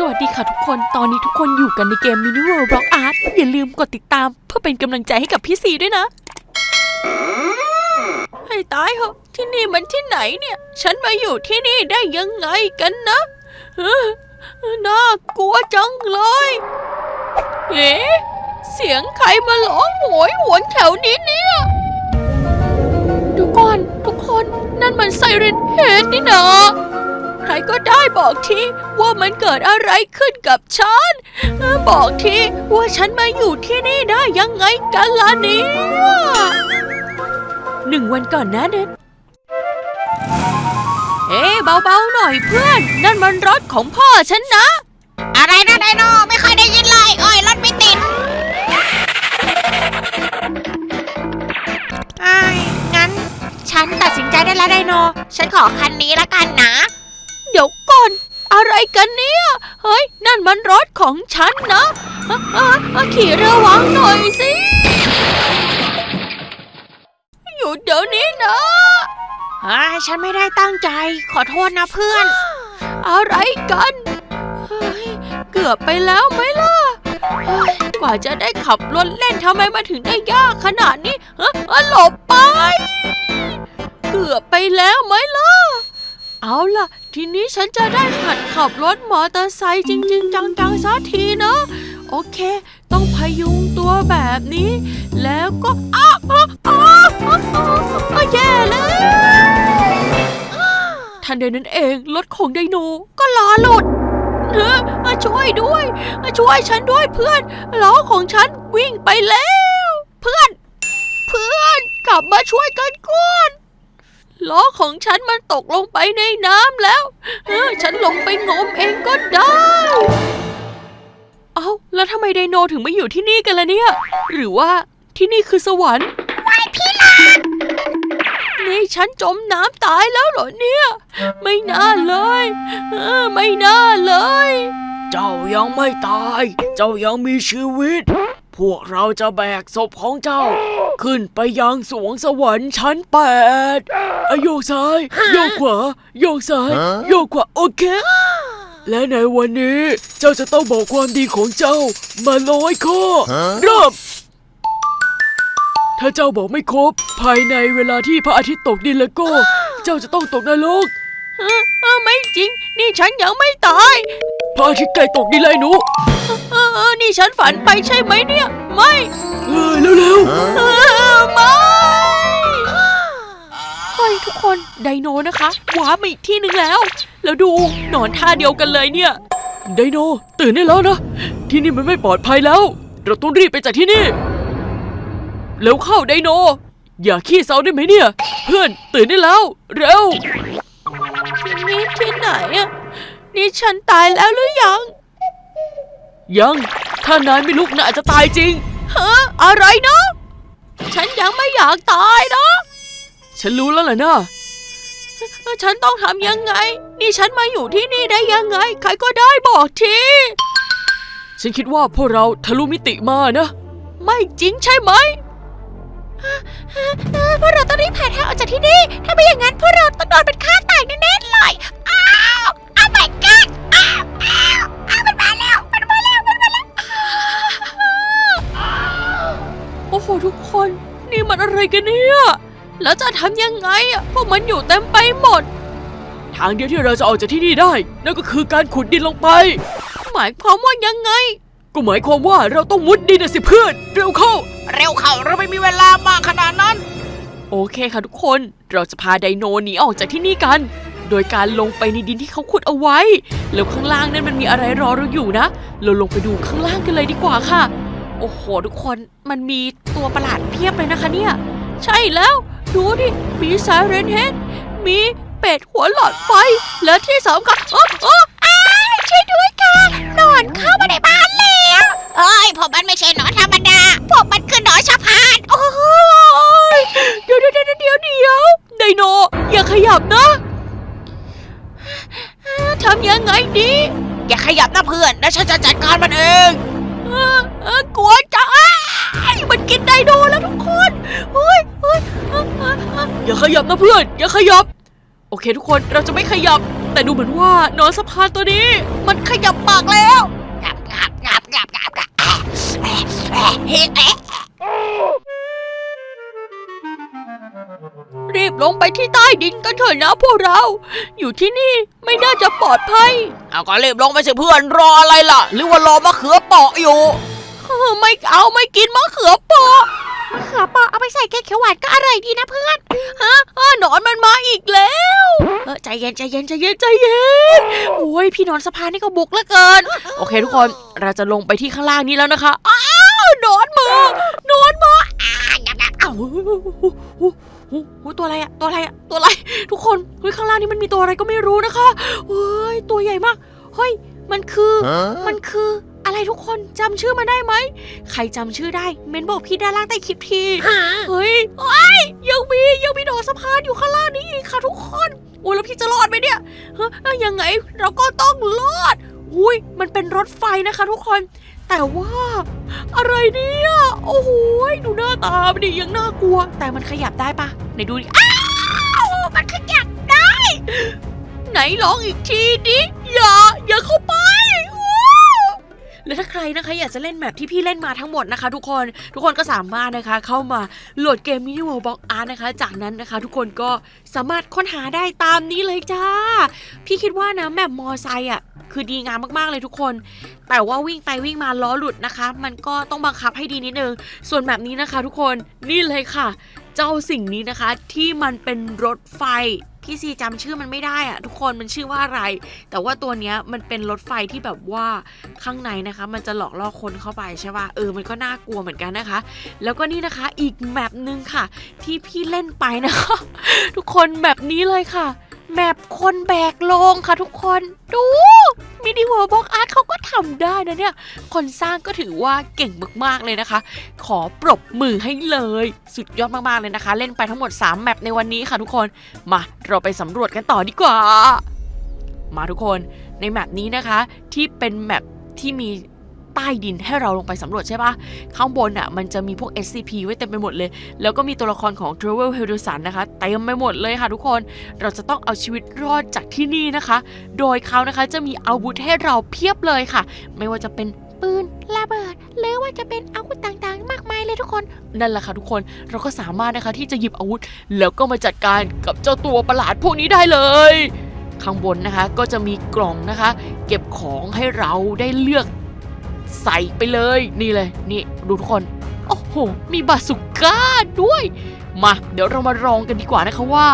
สวัสดีค่ะทุกคน ตอนนี้ทุกคนอยู่กันในเกม Mini World Block Art อย่าลืมกดติดตามเพื่อเป็นกำลังใจให้กับพี่ซีด้วยนะ ให้ตายเหอะที่นี่มันที่ไหนเนี่ย ฉันมาอยู่ที่นี่ได้ยังไงกันนะเอ้อน่ากลัวจังเลยเอ๊ะเสียงใครมาร้องโหยหวนแถวนี้เนี่ยดูก่อนทุกคนนั่นมันไซเรนเฮดนี่นะ ครก็ได้บอกทีว่ามันเกิดอะไรขึ้นกับฉันเออบอกทีว่าฉันมาอยู่ที่นี่ได้ยังไงกันล่ะเนี่ยหนึ่งวันก่อนนะเน็ตเอ๊ะเบาๆหน่อยเพื่อน นั่นมันรถของพ่อฉันนะ อะไรนะไดโนไม่เคยได้ยินเลยโอ้ยรถไม่ติดไอ้ายงั้น ฉันตัดสินใจได้แล้วไดโน ฉันขอคันนี้ละกันนะ เดี๋ยวก่อน อะไรกันเนี่ย เฮ้ย นั่นมันรถของฉันนะอะอะอะขี่ระวังหน่อยสิอยู่เดี๋ยวนี้นะเฮ้ยฉันไม่ได้ตั้งใจ ขอโทษนะเพื่อน อะไรกันเฮ้ยเกือบไปแล้วไหมล่ะเฮ้ยกว่าจะได้ขับรถเล่นทำไมมาถึงได้ยากขนาดนี้เฮ้ยเอ้ยหลบไป เกือบไปแล้วไหมล่ะ เอาล่ะ ทีนี้ฉันจะได้หัดขับรถมอเตอร์ไซค์จริง ๆ จังๆสักทีเนะโอเค ต้องพยุงตัวแบบนี้ แล้วก็อ้าอ้าอ้าอ้าวอ้าวอ้าวแย่แล้วทันใดนั้นเองรถของไดโนก็ล้อหลุดเออมาช่วยด้วยมาช่วยฉันด้วยเพื่อนล้อของฉันวิ่งไปแล้ว เพื่อน เพื่อนกลับมาช่วยกันก่อน ล้อของฉันมันตกลงไปในน้ำแล้ว เออ ฉันลงไปงมเองก็ได้ เอาแล้วทำไมไดโนถึงมาอยู่ที่นี่กันล่ะเนี่ย หรือว่าที่นี่คือสวรรค์นี่ฉันจมน้ำตายแล้วเหรอเนี่ย ไม่น่าเลย เออ ไม่น่าเลย เจ้ายังไม่ตาย เจ้ายังมีชีวิต พวกเราจะแบกศพของเจ้า ขึ้นไปยังสวงสวรรค์ชั้นแปดอะโยกซ้าย โยกขวา โยกซ้าย โยกขวา โอเค และในวันนี้เจ้าจะต้องบอกความดีของเจ้า มาร้อยข้อเริ่มถ้าเจ้าบอกไม่ครบ ภายในเวลาที่พระอาทิตย์ตกดินแล้วก็ เจ้าจะต้องตกนรกเออเออไม่จริง นี่ฉันยังไม่ตาย พระอาทิตย์ใกล้ตกดินเลยหนูเออเออนี่ฉันฝันไปใช่ไหมเนี่ย ไม่เคนไดโนนะคะว้าร์ปมาอีกที่หนึ่งแล้ว แล้วดูหนอนท่าเดียวกันเลยเนี่ยๆไดโน ตื่นได้แล้วนะ ที่นี่มันไม่ปลอดภัยแล้ว เราต้องรีบไปจากที่นี่เร็วเข้าไดโน อย่าขี้เซาได้ไหมเนี่ย เพื่อนตื่นได้แล้ว เร็วที่นี่ที่ไหนอะนี่ฉันตายแล้วหรือยัง ยัง ถ้านายไม่ลุกนายอาจจะตายจริงฮะอะไรนะ ฉันยังไม่อยากตายนะ ฉันรู้แล้วแหละนะ ฉันต้องทำยังไง นี่ฉันมาอยู่ที่นี่ได้ยังไง ใครก็ได้บอกที ฉันคิดว่าพวกเราทะลุมิติมานะ ไม่จริงใช่ไหมพวกเราต้องรีบหาทางออกจากที่นี่ ถ้าไม่อย่างนั้นพวกเราต้องโดนเป็นฆ่าตายแน่ๆเลย อ้าวอ้าว my god อ้าวอ้าวอ้าวมันมาแล้ว มันมาแล้ว มันมาแล้ว โอ้โหทุกคน นี่มันอะไรกันเนี่ย แล้วจะทำยังไงอะพวกมันอยู่เต็มไปหมด ทางเดียวที่เราจะออกจากที่นี่ได้ นั่นก็คือการขุดดินลงไป หมายความว่ายังไง ก็หมายความว่าเราต้องมุดดินนะสิเพื่อนเร็วเข้า เร็วเข้าเราไม่มีเวลามากขนาดนั้น โอเคค่ะทุกคนเราจะพาไดโนหนีออกจากที่นี่กัน โดยการลงไปในดินที่เขาขุดเอาไว้ แล้วข้างล่างนั้นมันมีอะไรรอเราอยู่นะ เราลงไปดูข้างล่างกันเลยดีกว่าค่ะ โอ้โห ทุกคนมันมีตัวประหลาดเพียบเลยนะคะเนี่ย ใช่แล้ว ดูดิ มีไซเรนเฮดมีเป็ดหัวหลอดไฟ และที่สำคัญเออเอออ้าวช่วยด้วยค่ะหนอนเข้ามาในบ้านแล้วเอ้ยพวกมันไม่ใช่หนอนธรรมดาพวกมันคือหนอนชะพานโอ้ยเดี๋ยวเดี๋ยวเดี๋ยวเดี๋ยวเดี๋ยวไดโน อย่าขยับนะทำยังไงดีอย่าขยับนะเพื่อนแล้วฉันจะจัดการมันเองเออเออกลัวจังอ้ายมันกินไดโนแล้วทุกคนเฮ้ยเฮ้ยเอย่าขยับนะเพื่อน อย่าขยับ โอเคทุกคนเราจะไม่ขยับ แต่ดูเหมือนว่านอนสะพานตัวนี้ มันขยับปากแล้วงับงับงับงับงับงับอะเอ๊ะเอ๊ะเอ๊ะเรีบลงไปที่ใต้ดินกันเถอะนะพวกเรา อยู่ที่นี่ไม่น่าจะปลอดภัย เอาก็รีบลงไปสิเพื่อนรออะไรล่ะ หรือว่ารอมะเขือเปาะอยู่ไม่เอาไม่กินมะเขือเปราะ เขือเปราะเอาไปใส่แกงเขียวหวานก็อร่อยดีนะเพื่อนฮะเออหนอนมันมาอีกแล้วเออใจเย็นใจเย็นใจเย็นใจเย็นโอ้ยพี่นอนสะพานนี่ก็บุกเหลือเกิน โอเค ทุกคนเราจะลงไปที่ข้างล่างนี้แล้วนะคะอ้าวหนอนมาหนอนมาอะงับงับอ้าวโอ้โหโอ้โหโอ้โหตัวอะไรอะตัวอะไรอะตัวอะไรทุกคนเฮ้ยข้างล่างนี้มันมีตัวอะไรก็ไม่รู้นะคะเฮ้ยตัวใหญ่มากเฮ้ยมันคือมันคือ อะไรทุกคนจำชื่อมันได้ไหม ใครจำชื่อได้ เมนบอกพี่ด้านล่างใต้คลิปที เฮ้ยเฮ้ยยังมียังมีโดดสะพานอยู่ข้างล่างนี้อีกค่ะทุกคนโอ้ยแล้วพี่จะรอดไหมเนี่ยฮะเอ้ยยังไงเราก็ต้องรอดอุ้ยมันเป็นรถไฟนะคะ ทุกคน แต่ว่า อะไรเนี่ยโอ้โหยดูหน้าตามันดิยังน่ากลัว แต่มันขยับได้ปะไหนดูดิอ้าวมันขยับได้ ไหนลองอีกทีดิอย่าอย่าเข้าไปอู้ แล้วถ้าใครนะคะอยากจะเล่นแมปที่พี่เล่นมาทั้งหมดนะคะ ทุกคนทุกคนก็สามารถนะคะ เข้ามาโหลดเกม Mini World Box Art นะคะ จากนั้นนะคะ ทุกคนก็สามารถค้นหาได้ตามนี้เลยจ้า พี่คิดว่านะแมปมอไซค์อะคือดีงามมากๆเลยทุกคน แต่ว่าวิ่งไปวิ่งมาล้อหลุดนะคะ มันก็ต้องบังคับให้ดีนิดนึง ส่วนแบบนี้นะคะ ทุกคนนี่เลยค่ะ เจ้าสิ่งนี้นะคะที่มันเป็นรถไฟ พี่ซีจำชื่อมันไม่ได้อะทุกคนมันชื่อว่าอะไร แต่ว่าตัวเนี้ยมันเป็นรถไฟที่แบบว่าข้างในนะคะ มันจะหลอกล่อคนเข้าไปใช่ป่ะเออมันก็น่ากลัวเหมือนกันนะคะ แล้วก็นี่นะคะอีกแมปหนึ่งค่ะ ที่พี่เล่นไปนะคะ ทุกคนแบบนี้เลยค่ะ แมปคนแบกโลงค่ะทุกคนดูมินิเวิร์บ็อกอาร์ตเขาก็ทำได้นะเนี่ย คนสร้างก็ถือว่าเก่งมากๆเลยนะคะ ขอปรบมือให้เลย สุดยอดมากๆเลยนะคะ เล่นไปทั้งหมด 3 แมปในวันนี้ค่ะทุกคน มาเราไปสำรวจกันต่อดีกว่า มาทุกคนในแมปนี้นะคะที่เป็นแมปที่มี ใต้ดินให้เราลงไปสำรวจใช่ปะข้างบนอะมันจะมีพวก SCP ไว้เต็มไปหมดเลย แล้วก็มีตัวละครของ t r a v e l h e l d u s o n นะคะเต็มไปหมดเลยค่ะทุกคนเราจะต้องเอาชีวิตรอดจากที่นี่นะคะ โดยเขานะคะจะมีอาวุธให้เราเพียบเลยค่ะ ไม่ว่าจะเป็นปืนระเบิดหรือว่าจะเป็นอาวุธต่างๆ มากมายเลยทุกคนนั่นแหละค่ะทุกคนเราก็สามารถนะคะที่จะหยิบอาวุธ แล้วก็มาจัดการกับเจ้าตัวประหลาดพวกนี้ได้เลย ข้างบนนะคะก็จะมีกล่องนะคะ เก็บของให้เราได้เลือก ใส่ไปเลยนี่เลย นี่ดูทุกคน โอ้โห มีบาสุก้าด้วย มาเดี๋ยวเรามาลองกันดีกว่านะคะว่า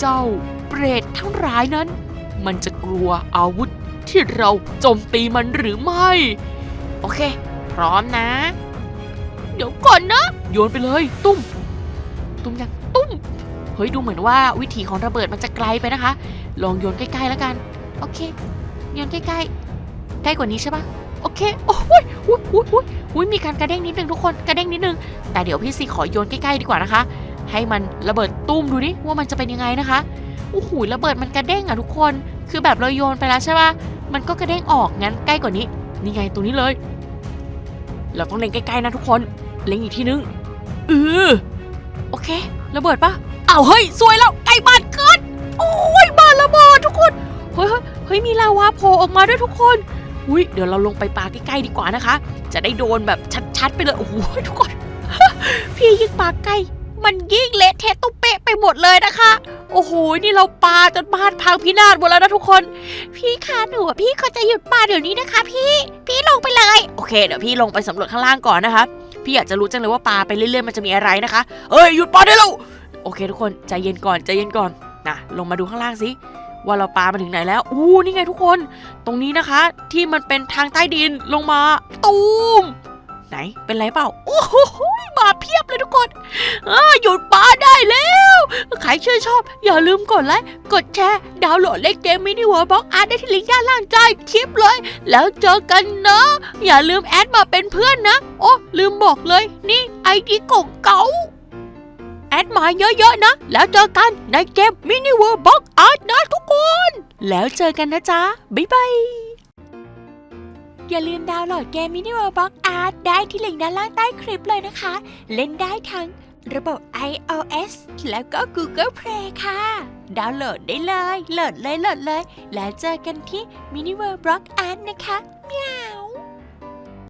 เจ้าเปรตทั้งร้ายนั้น มันจะกลัวอาวุธที่เราโจมตีมันหรือไม่ โอเค พร้อมนะ เดี๋ยวก่อนนะ โยนไปเลย ตุ้ม ตุ้มยังตุ้มเฮ้ยดูเหมือนว่าวิธีของระเบิดมันจะไกลไปนะคะ ลองโยนใกล้ๆแล้วกัน โอเคโยนใกล้ๆ ใกล้กว่านี้ใช่ปะ โอเค โอ้ยอุ้ยอุ้ยอุ้ยอุ้ยมีการกระเด้งนิดนึงทุกคน กระเด้งนิดนึง แต่เดี๋ยวพี่ซีขอโยนใกล้ๆดีกว่านะคะ ให้มันระเบิดตุ้มดูดิว่ามันจะเป็นยังไงนะคะ โอ้โหระเบิดมันกระเด้งอะทุกคน คือแบบเราโยนไปแล้วใช่ปะมันก็กระเด้งออกงั้นใกล้กว่านี้ นี่ไงตรงนี้เลย เราต้องเล็งใกล้ๆนะทุกคน เล็งอีกทีนึงเออโอเค ระเบิดปะอ้าวเฮ้ยสวยแล้วใกล้บ้านเกินโอ้ยบ้านระเบิดทุกคน เฮ้ยเฮ้ยเฮ้ยมีลาวาโผล่ออกมาด้วยทุกคน อุ้ยเดี๋ยวเราลงไปปาใกล้ๆดีกว่านะคะ จะได้โดนแบบชัดๆไปเลยโอ้โหทุกคน พี่ยิ่งปาใกล้ มันยิ่งเละเทะตุ้เป๊ะไปหมดเลยนะคะ โอ้โหนี่เราปาจนบ้านพังพินาศหมดแล้วนะทุกคน พี่คะหนูอะพี่เขาจะหยุดป่าเดี๋ยวนี้นะคะ พี่พี่ลงไปเลยโอเคเดี๋ยวพี่ลงไปสำรวจข้างล่างก่อนนะคะ พี่อยากจะรู้จังเลยว่าปลาไปเรื่อยๆมันจะมีอะไรนะคะเอ้ยหยุดปลาได้แล้วโอเค ทุกคนใจเย็นก่อนใจเย็นก่อนนะลงมาดูข้างล่างสิ ว่าเราปลามาถึงไหนแล้ว อู้นี่ไงทุกคน ตรงนี้นะคะ ที่มันเป็นทางใต้ดินลงมา ตูม ไหน เป็นไรเปล่า โอ้โหมาเพียบเลยทุกคนอหยุดปลาได้แล้ว ใครชื่นชอบ อย่าลืมกดไลค์ กดแชร์ ดาวน์โหลดเล่นเกมมินิวอร์บ็อกอาร์ได้ที่ลิงก์ด้านล่างใต้คลิปเลย แล้วเจอกันนะอย่าลืมแอดมาเป็นเพื่อนนะ โอ้ลืมบอกเลย นี่ไอดีกงเก่า อดมาเยอะๆนะ แล้วเจอกันในเกม Mini World Box Art นะทุกคน แล้วเจอกันนะจ๊ะ บ๊ายบาย อย่าลืมดาวน์โหลดเกม Mini World Box Art ได้ที่ลิงก์ด้านล่างใต้คลิปเลยนะคะ เล่นได้ทั้งระบบ iOS แล้วก็ Google Play ค่ะ ดาวน์โหลดได้เลย โหลดเลยโหลดเลย แล้วเจอกันที่มินิเวิร์บล็อกแอนนะคะ เมียว